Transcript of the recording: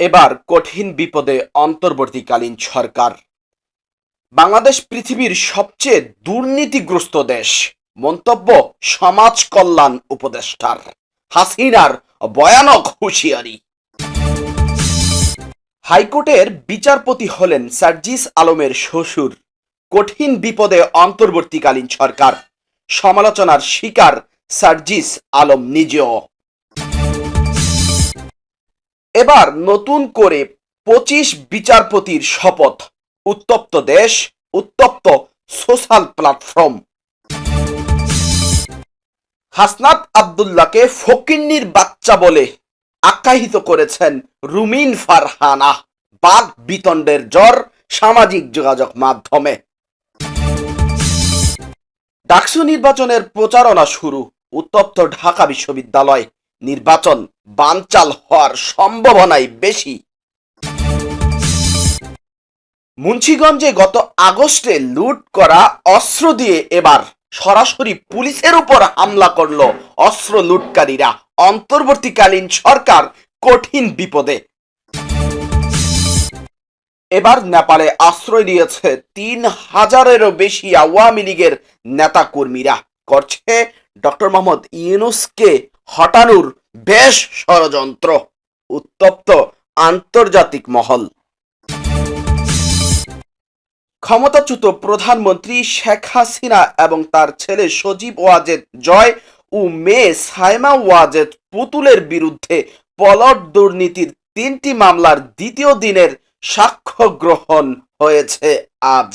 এবার কঠিন বিপদে অন্তর্বর্তীকালীন সরকার। বাংলাদেশ পৃথিবীর সবচেয়ে দুর্নীতিগ্রস্ত দেশ, মন্তব্য সমাজ কল্যাণ উপদেষ্টার, হাসিনার ভয়ানক হুঁশিয়ারি। হাইকোর্টের বিচারপতি হলেন সার্জিস আলমের শ্বশুর। কঠিন বিপদে অন্তর্বর্তীকালীন সরকার, সমালোচনার শিকার সার্জিস আলম নিজেও। এবার নতুন করে পঁচিশ বিচারপতির শপথ। উত্তপ্ত দেশ, উত্তপ্ত সোশ্যাল প্ল্যাটফর্ম। হাসনাত আবদুল্লাহকে ফকিন্নির বাচ্চা বলে আখ্যায়িত করেছেন রুমিন ফারহানা। বাঘ বিতণ্ডের জ্বর সামাজিক যোগাযোগ মাধ্যমে। ডাকসু নির্বাচনের প্রচারণা শুরু, উত্তপ্ত ঢাকা বিশ্ববিদ্যালয়। নির্বাচন বানচাল হওয়ার সম্ভাবনাই বেশি। মুন্সিগঞ্জে গত আগস্টে লুট করা অস্ত্র দিয়ে এবার সরাসরি পুলিশের উপর হামলা করল অস্ত্র লুটকারীরা। অন্তর্বর্তীকালীন সরকার কঠিন বিপদে। এবার নেপালে আশ্রয় নিয়েছে তিন হাজারেরও বেশি আওয়ামী লীগের নেতা কর্মীরা করছে ডক্টর মোহাম্মদ ইউনুসকে হটানোর বেশ ষড়যন্ত্র, উত্তপ্ত আন্তর্জাতিক মহল। ক্ষমতাচ্যুত প্রধানমন্ত্রী শেখ হাসিনা এবং তার ছেলে সজীব ওয়াজেদ জয় ও মেয়ে সাইমা ওয়াজেদ পুতুলের বিরুদ্ধে পলট দুর্নীতির তিনটি মামলার দ্বিতীয় দিনের সাক্ষ্য গ্রহণ হয়েছে আজ।